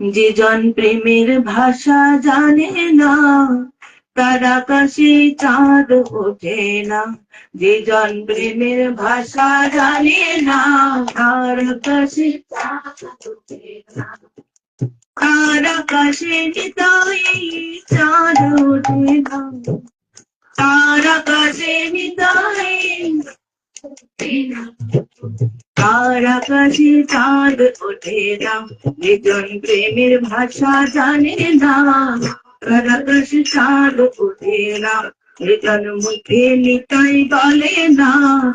যে জন প্রেমের ভাষা জানে না, তার আকাশে চাঁদ ওঠে না। যে জন প্রেমের ভাষা জানে না, তার আকাশে চাঁদ ওঠে না। তার আকাশে নিতাই চাঁদ ওঠে না। তার আকাশে নিতাই তার চাঁদ ওঠে না নিজন প্রেমের ভাষা জানে না। তার চাঁদ ওঠে না নিজন মুখে নিতাই বলে না।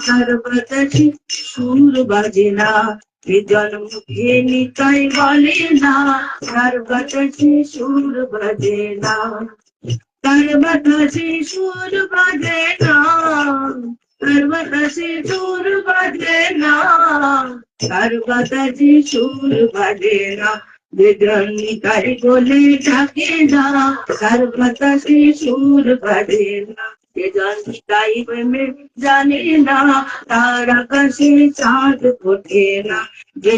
তার বাতাসে সুর বাজে না। নিজন মুখে নিতাই বলে না। তার বাতাসে সুর বাজে না। তার বাতাসে সুর বাজে না। তার বাতাসে সুর বাজে না তার বাতাসে সুর বাজে না বেদনি তাই বলে ডাকে না তার বাতাসে সুর বাজে না বেদনি তাই প্রেমে জানে না তার আকাশে চাঁদ ফোটে না যে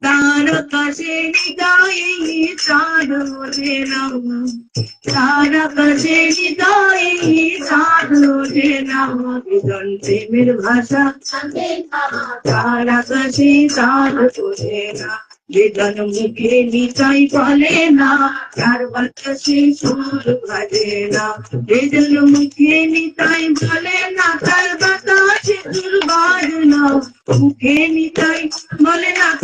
তার না। তার চাঁদ ওঠে না। না প্রেমের ভাষা। তার না। বেদন মুখে নিচাই বলে না। তার বাতাসে সুর বাজে না। বেদন মুখে নিতাই বলে না। তার বাতাসে সুর বাজে না মুখে নিতাই বলে না।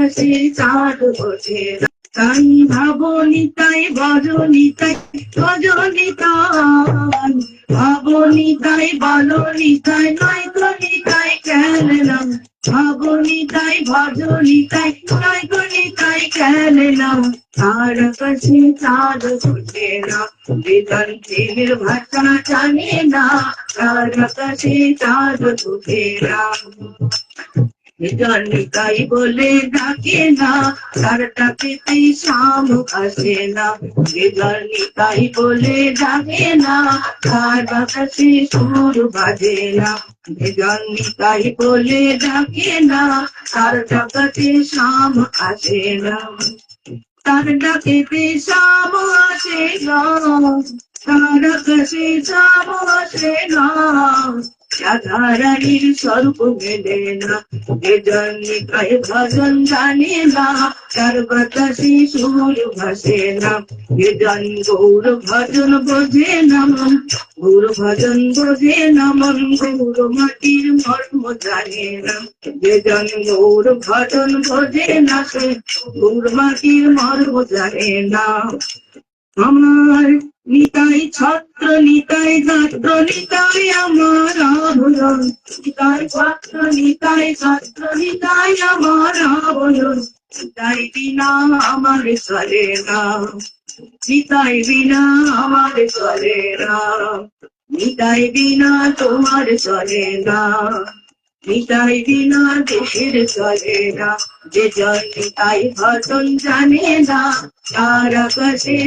তার চাঁদ ওঠে। তাই ভাবনি তাই বজনি তাই বজনি তাই ভাবনি তাই বলনি তাই নয় গনি তাই খেললাম ভাবনি তাই ভজনি তাই নয় গনি তাই খেললাম তার কাছে চাঁদ ফুটে না, বেদন প্রেমের ভাষা জানে না। তার কাছে চাঁদ ফুটে না। নিতাই বলে ডাকে না, তার ডাকেতে শাম আসে না। নিতাই বলে ডাকে না, তার বাতাসে সুর বাজে না। নিতাই বলে ডাকে না, তার ডাকাতে শাম আসে না। তার ডাকেতে শাম আসে না, তার আকাশে শাম আসে না। সাধারণীর স্বরূপ মেলে না যে জন্মিকায় ভজন জানে না তার বাতাসে সুর ভাসে না যে গৌর ভজন বোঝে না মন গৌর ভজন বোঝে না মন গৌর মাটির মর্ম জানে না যে গৌর ভজন বোঝে না সে, গৌর মাটির মর্ম জানে না আমার নিতাই ছাত্র নিতাই ছাত্র, নিতাই আমার আভরণ নিতাই ছাত্র নিতাই ছাত্র, নিতাই আমার আভরণ নিতাই বিনা আমার চলে না। নিতাই বিনা আমার চলে না। নিতাই বিনা তোমার চলে না। নিতাই দেশের চলে না। যে জয় নিতাই ভজন জানে না, তার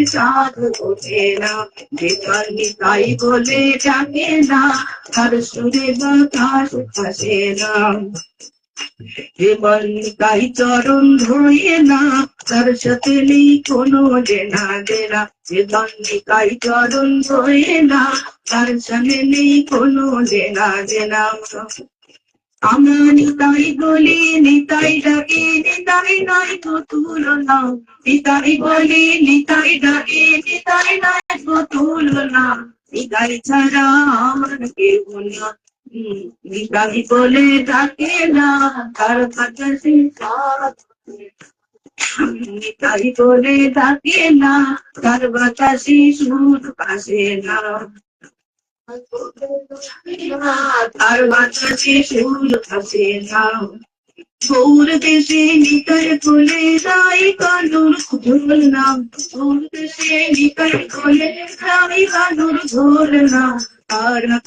চাঁদ ওঠে না। যে জয় নিতাই বলে ডাকে না, তার সুরে বাতাস না। এবার চরণ ধোয়ে না, তার সাথে নেই কোনো দেনা দেনা। যে দণ্ডিকাই চরণ ধোয়ে না, তার সাথে নেই কোনো দেনা দেনা। আমার নিতাই বলি, নিতাই ডাকে, নিতাই নাই তো তুলনা। নিতাই বলি, নিতাই ডাকে, নিতাই নাই তো তুলনা। নিতাই ছাড়া আমার কেউ না। নিতাই বলে ডাকে না, তার কাছে নিতাই বলে ডাকে না, তার বাতাসে সুর পাশে না। আর বাতাসে সুর আসে না গৌর দেশে নিতাই কোলে রাই কানুর ঝোল না গৌর দেশে নিতাই কোলে রাই কানুর ঝোল আর না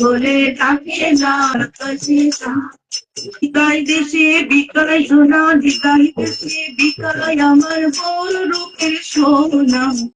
বলে ডাকে না। আকাশে চাঁদ নিতাই দেশে বিকায় সোনা দেশে আমার বড় রূপের সোনা।